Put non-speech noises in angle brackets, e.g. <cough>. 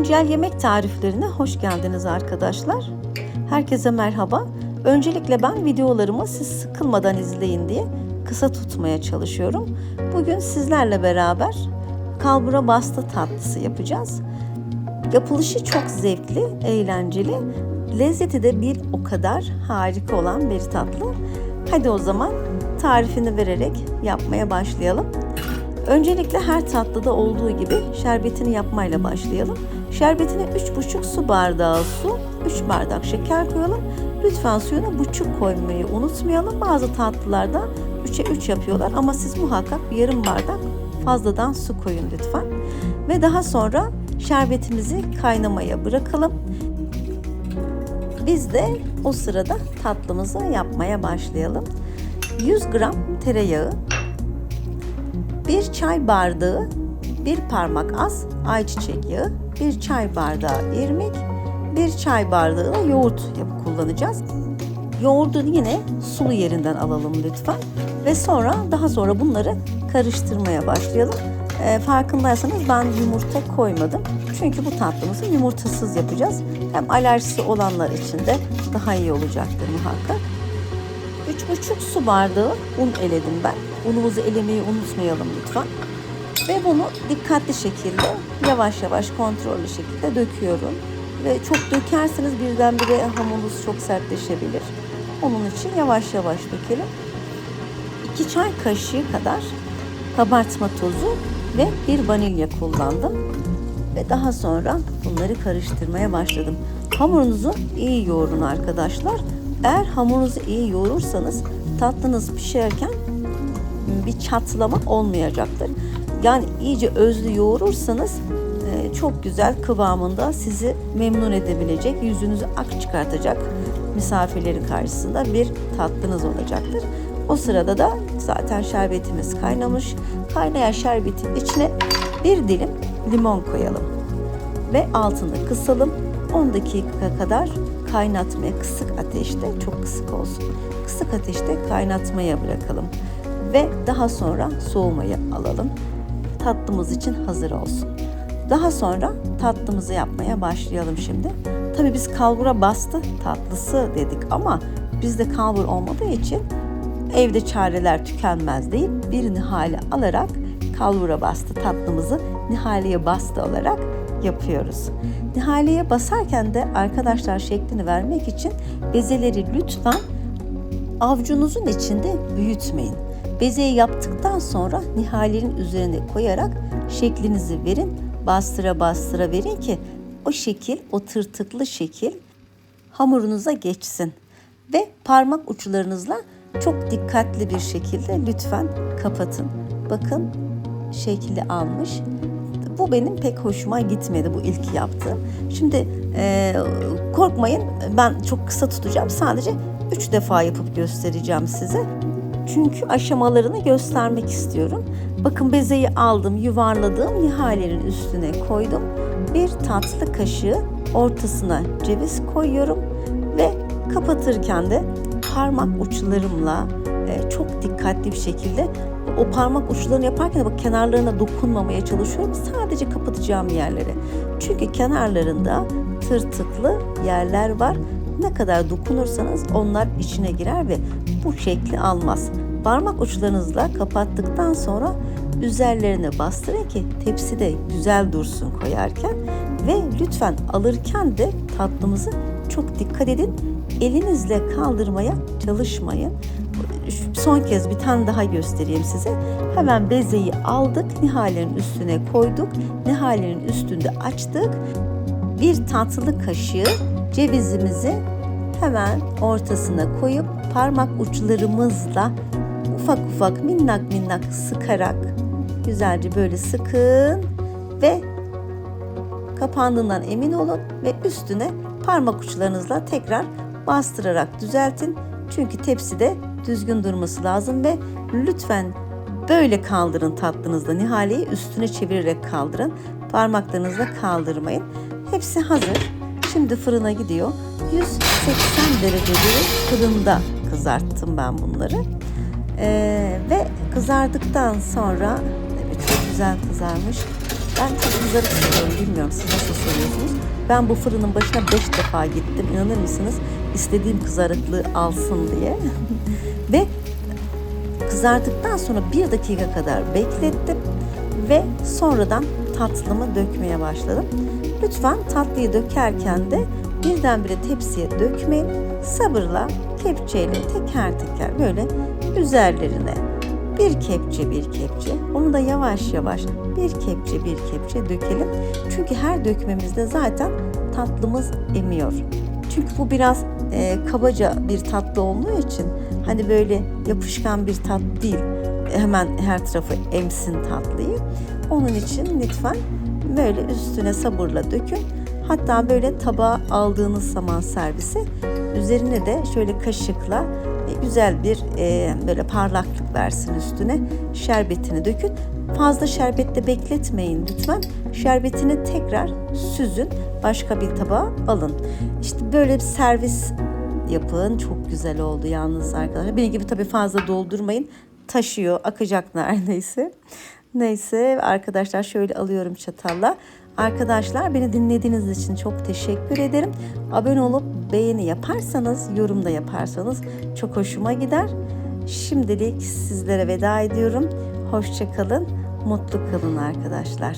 Güncel yemek tariflerine hoş geldiniz arkadaşlar. Herkese merhaba. Öncelikle ben videolarımı siz sıkılmadan izleyin diye kısa tutmaya çalışıyorum. Bugün sizlerle beraber kalbura bastı tatlısı yapacağız. Yapılışı çok zevkli, eğlenceli. Lezzeti de bir o kadar harika olan bir tatlı. Hadi o zaman tarifini vererek yapmaya başlayalım. Öncelikle her tatlıda olduğu gibi şerbetini yapmayla başlayalım. Şerbetine 3,5 su bardağı su, 3 bardak şeker koyalım. Lütfen suyuna buçuk koymayı unutmayalım. Bazı tatlılarda 3'e 3 yapıyorlar ama siz muhakkak yarım bardak fazladan su koyun lütfen. Ve daha sonra şerbetimizi kaynamaya bırakalım. Biz de o sırada tatlımızı yapmaya başlayalım. 100 gram tereyağı, bir çay bardağı, bir parmak az ayçiçek yağı, bir çay bardağı irmik, bir çay bardağı da yoğurt yapıp kullanacağız. Yoğurdu yine sulu yerinden alalım lütfen ve sonra daha sonra bunları karıştırmaya başlayalım. E, farkındaysanız ben yumurta koymadım. Çünkü bu tatlımızı yumurtasız yapacağız. Hem alerjisi olanlar için de daha iyi olacaktır muhakkak. 3,5 su bardağı un eledim ben. Unumuzu elemeyi unutmayalım lütfen. Ve bunu dikkatli şekilde yavaş yavaş kontrollü şekilde döküyorum. Ve çok dökerseniz birdenbire hamurunuz çok sertleşebilir. Onun için yavaş yavaş dökelim. 2 çay kaşığı kadar kabartma tozu ve bir vanilya kullandım. Ve daha sonra bunları karıştırmaya başladım. Hamurunuzu iyi yoğurun arkadaşlar. Eğer hamurunuzu iyi yoğurursanız tatlınız pişerken bir çatlama olmayacaktır. Yani iyice özlü yoğurursanız çok güzel kıvamında sizi memnun edebilecek, yüzünüzü ak çıkartacak misafirlerin karşısında bir tatlınız olacaktır. O sırada da zaten şerbetimiz kaynamış. Kaynayan şerbetin içine bir dilim limon koyalım ve altını kısalım. 10 dakika kadar kaynatmaya kısık ateşte çok kısık olsun. Kısık ateşte kaynatmaya bırakalım ve daha sonra soğumaya alalım. Tatlımız için hazır olsun. Daha sonra tatlımızı yapmaya başlayalım şimdi. Tabii biz kalbura bastı tatlısı dedik ama bizde kalbur olmadığı için evde çareler tükenmez deyip bir nihale alarak kalbura bastı tatlımızı nihaleye bastı olarak yapıyoruz. Nihaleye basarken de arkadaşlar şeklini vermek için bezeleri lütfen avucunuzun içinde büyütmeyin. Bezeyi yaptıktan sonra nihalenin üzerine koyarak şeklinizi verin. Bastıra bastıra verin ki o şekil, o tırtıklı şekil hamurunuza geçsin. Ve parmak uçlarınızla çok dikkatli bir şekilde lütfen kapatın. Bakın şekli almış. Bu benim pek hoşuma gitmedi bu ilk yaptığım. Şimdi e, korkmayın ben çok kısa tutacağım. Sadece 3 defa yapıp göstereceğim size. Çünkü aşamalarını göstermek istiyorum. Bakın bezeyi aldım, yuvarladığım nihalenin üstüne koydum. Bir tatlı kaşığı ortasına ceviz koyuyorum ve kapatırken de parmak uçlarımla e, çok dikkatli bir şekilde o parmak uçlarını yaparken bak kenarlarına dokunmamaya çalışıyorum. Sadece kapatacağım yerlere. Çünkü kenarlarında tırtıklı yerler var. Ne kadar dokunursanız onlar içine girer ve bu şekli almaz. Parmak uçlarınızla kapattıktan sonra üzerlerine bastırın ki tepside güzel dursun koyarken ve lütfen alırken de tatlımızı çok dikkat edin. Elinizle kaldırmaya çalışmayın. Son kez bir tane daha göstereyim size. Hemen bezeyi aldık, nihalenin üstüne koyduk. Nihalenin üstünde açtık. Bir tatlı kaşığı cevizimizi hemen ortasına koyup parmak uçlarımızla ufak ufak minnak minnak sıkarak güzelce böyle sıkın ve kapandığından emin olun ve üstüne parmak uçlarınızla tekrar bastırarak düzeltin. Çünkü tepside düzgün durması lazım ve lütfen böyle kaldırın tatlınızda. Nihaleyi üstüne çevirerek kaldırın. Parmaklarınızla kaldırmayın. Hepsi hazır. Şimdi fırına gidiyor. 180 derecede fırında kızarttım ben bunları. Ee, ve kızardıktan sonra evet çok güzel kızarmış. Ben çok kızarık seviyorum. Bilmiyorum siz nasıl seviyorsunuz? Ben bu fırının başına 5 defa gittim. İnanır mısınız? İstediğim kızarıklığı alsın diye. <laughs> Ve kızardıktan sonra bir dakika kadar beklettim ve sonradan tatlımı dökmeye başladım. Lütfen tatlıyı dökerken de birdenbire tepsiye dökmeyin. Sabırla kepçeyle teker teker böyle üzerlerine bir kepçe bir kepçe onu da yavaş yavaş bir kepçe bir kepçe dökelim. Çünkü her dökmemizde zaten tatlımız emiyor. Çünkü bu biraz e, kabaca bir tatlı olduğu için hani böyle yapışkan bir tat değil. Hemen her tarafı emsin tatlıyı. Onun için lütfen böyle üstüne sabırla dökün. Hatta böyle tabağa aldığınız zaman servise üzerine de şöyle kaşıkla e, güzel bir e, böyle parlaklık versin üstüne. Şerbetini dökün. Fazla şerbette bekletmeyin lütfen. Şerbetini tekrar süzün. Başka bir tabağa alın. İşte böyle bir servis yapın. Çok güzel oldu yalnız arkadaşlar. Benim gibi tabii fazla doldurmayın. Taşıyor, akacak <laughs> neredeyse. Neyse arkadaşlar şöyle alıyorum çatalla. Arkadaşlar beni dinlediğiniz için çok teşekkür ederim. Abone olup beğeni yaparsanız, yorum da yaparsanız çok hoşuma gider. Şimdilik sizlere veda ediyorum. Hoşça kalın, mutlu kalın arkadaşlar.